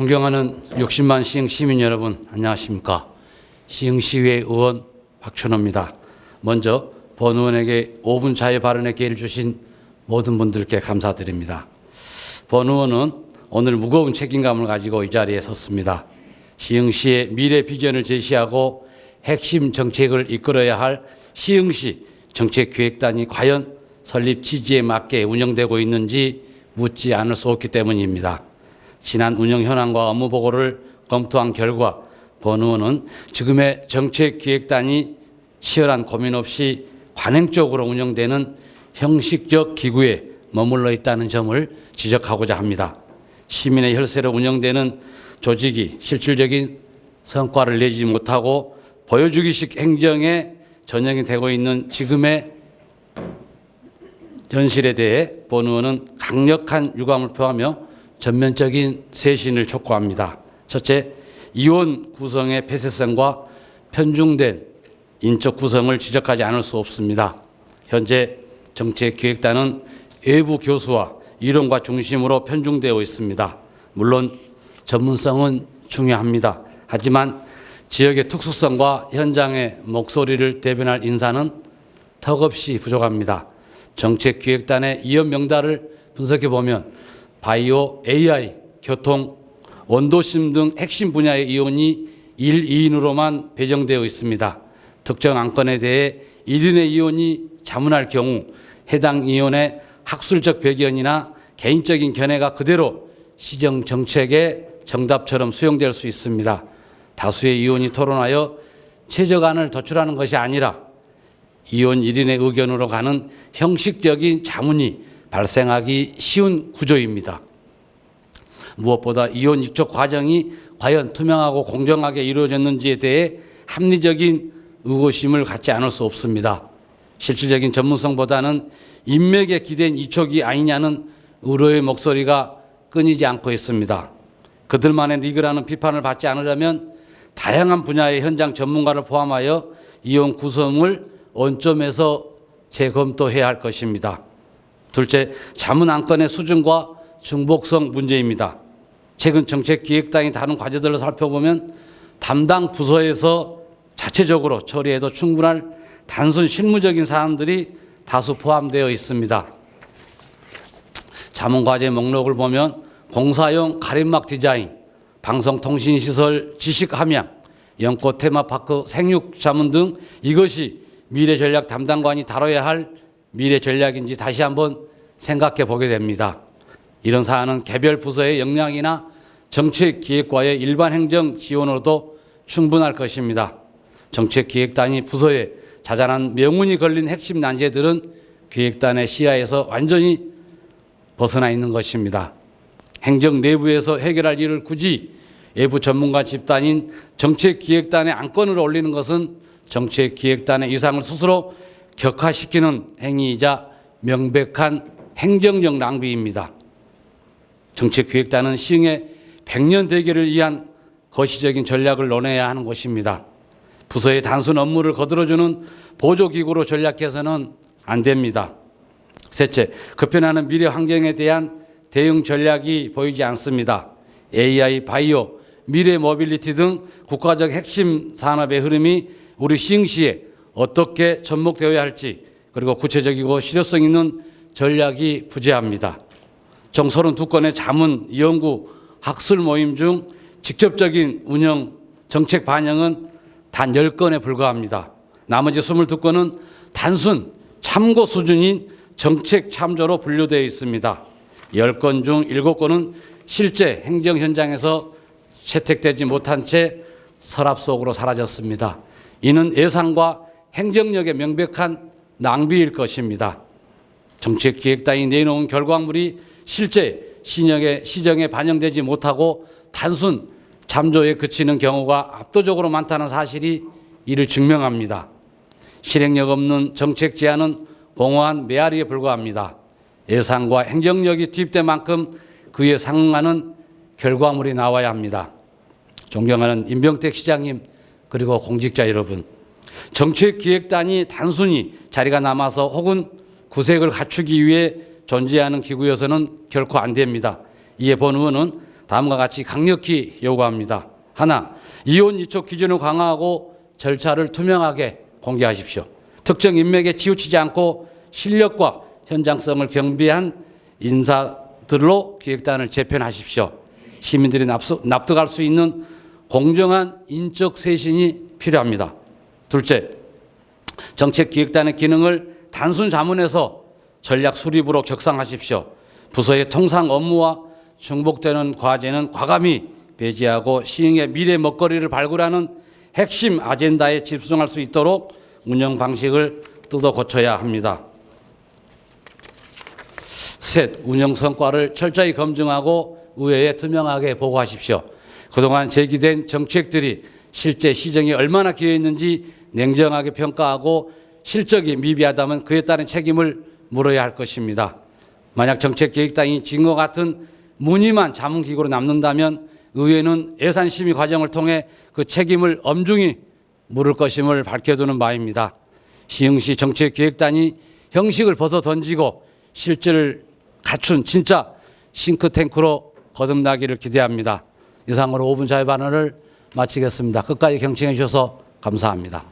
존경하는 60만 시흥 시민 여러분 안녕하십니까 시흥시의회 의원 박춘호입니다. 먼저 본 의원에게 5분 자유 발언의 기회를 주신 모든 분들께 감사드립니다. 본 의원은 오늘 무거운 책임감을 가지고 이 자리에 섰습니다. 시흥시의 미래 비전을 제시하고 핵심 정책을 이끌어야 할 시흥시 정책기획단이 과연 설립 취지에 맞게 운영되고 있는지 묻지 않을 수 없기 때문입니다. 지난 운영 현황과 업무 보고를 검토한 결과 본 의원은 지금의 정책기획단이 치열한 고민 없이 관행적으로 운영되는 형식적 기구에 머물러 있다는 점을 지적하고자 합니다. 시민의 혈세로 운영되는 조직이 실질적인 성과를 내지 못하고 보여주기식 행정에 전형이 되고 있는 지금의 현실에 대해 본 의원은 강력한 유감을 표하며 전면적인 쇄신을 촉구합니다. 첫째, 이원 구성의 폐쇄성과 편중된 인적 구성을 지적하지 않을 수 없습니다. 현재 정책기획단은 외부 교수와 이론과 중심으로 편중되어 있습니다. 물론 전문성은 중요합니다. 하지만 지역의 특수성과 현장의 목소리를 대변할 인사는 턱없이 부족합니다. 정책기획단의 이원 명단을 분석해 보면 바이오, AI, 교통, 원도심 등 핵심 분야의 이원이 1, 2인으로만 배정되어 있습니다. 특정 안건에 대해 1인의 이원이 자문할 경우 해당 이원의 학술적 배견이나 개인적인 견해가 그대로 시정 정책의 정답처럼 수용될 수 있습니다. 다수의 이원이 토론하여 최저안을 도출하는 것이 아니라 이원 1인의 의견으로 가는 형식적인 자문이 발생하기 쉬운 구조입니다. 무엇보다 이혼 입적 과정이 과연 투명하고 공정하게 이루어졌는지에 대해 합리적인 의구심을 갖지 않을 수 없습니다. 실질적인 전문성보다는 인맥에 기댄 이촉이 아니냐는 의료의 목소리가 끊이지 않고 있습니다. 그들만의 리그라는 비판을 받지 않으려면 다양한 분야의 현장 전문가를 포함하여 이혼 구성을 원점에서 재검토해야 할 것입니다. 둘째, 자문 안건의 수준과 중복성 문제입니다. 최근 정책기획단이 다룬 과제들을 살펴보면 담당 부서에서 자체적으로 처리해도 충분할 단순 실무적인 사안들이 다수 포함되어 있습니다. 자문 과제 목록을 보면 공사용 가림막 디자인, 방송통신시설 지식 함양, 연꽃 테마파크 생육 자문 등 이것이 미래 전략 담당관이 다뤄야 할 미래 전략인지 다시 한번 생각해 보게 됩니다. 이런 사안은 개별 부서의 역량이나 정책 기획과의 일반 행정 지원으로도 충분할 것입니다. 정책 기획단이 부서에 자잘한 명운이 걸린 핵심 난제들은 기획단의 시야에서 완전히 벗어나 있는 것입니다. 행정 내부에서 해결할 일을 굳이 외부 전문가 집단인 정책 기획단의 안건을 올리는 것은 정책 기획단의 이상을 스스로 격화시키는 행위이자 명백한 행정적 낭비입니다. 정책기획단은 시흥의 100년 대계를 위한 거시적인 전략을 논해야 하는 것입니다. 부서의 단순 업무를 거들어주는 보조기구로 전략해서는 안 됩니다. 셋째, 급변하는 미래 환경에 대한 대응 전략이 보이지 않습니다. AI, 바이오, 미래 모빌리티 등 국가적 핵심 산업의 흐름이 우리 시흥시에 어떻게 접목되어야 할지 그리고 구체적이고 실효성 있는 전략이 부재합니다. 총 32건의 자문, 연구, 학술 모임 중 직접적인 운영, 정책 반영은 단 10건에 불과합니다. 나머지 22건은 단순 참고 수준인 정책 참조로 분류되어 있습니다. 10건 중 7건은 실제 행정 현장에서 채택되지 못한 채 서랍 속으로 사라졌습니다. 이는 예산과 행정력의 명백한 낭비일 것입니다. 정책기획단이 내놓은 결과물이 실제 신형의 시정에 반영되지 못하고 단순 잠조에 그치는 경우가 압도적으로 많다는 사실이 이를 증명합니다. 실행력 없는 정책 제안은 공허한 메아리에 불과합니다. 예산과 행정력이 투입된 만큼 그에 상응하는 결과물이 나와야 합니다. 존경하는 임병택 시장님 그리고 공직자 여러분, 정책기획단이 단순히 자리가 남아서 혹은 구색을 갖추기 위해 존재하는 기구여서는 결코 안 됩니다. 이에 본 의원은 다음과 같이 강력히 요구합니다. 하나, 이혼 이촉 기준을 강화하고 절차를 투명하게 공개하십시오. 특정 인맥에 치우치지 않고 실력과 현장성을 경비한 인사들로 기획단을 재편하십시오. 시민들이 납수, 납득할 수 있는 공정한 인적 쇄신이 필요합니다. 둘째, 정책기획단의 기능을 단순 자문에서 전략 수립으로 격상하십시오. 부서의 통상 업무와 중복되는 과제는 과감히 배제하고 시행의 미래 먹거리를 발굴하는 핵심 아젠다에 집중할 수 있도록 운영 방식을 뜯어 고쳐야 합니다. 셋, 운영 성과를 철저히 검증하고 의회에 투명하게 보고하십시오. 그동안 제기된 정책들이 실제 시정에 얼마나 기여했는지 냉정하게 평가하고 실적이 미비하다면 그에 따른 책임을 물어야 할 것입니다. 만약 정책기획단이 지금과 같은 무늬만 자문기구로 남는다면 의회는 예산심의 과정을 통해 그 책임을 엄중히 물을 것임을 밝혀두는 바입니다. 시흥시 정책기획단이 형식을 벗어 던지고 실질을 갖춘 진짜 싱크탱크로 거듭나기를 기대합니다. 이상으로 5분 자유 발언을 마치겠습니다. 끝까지 경청해 주셔서 감사합니다.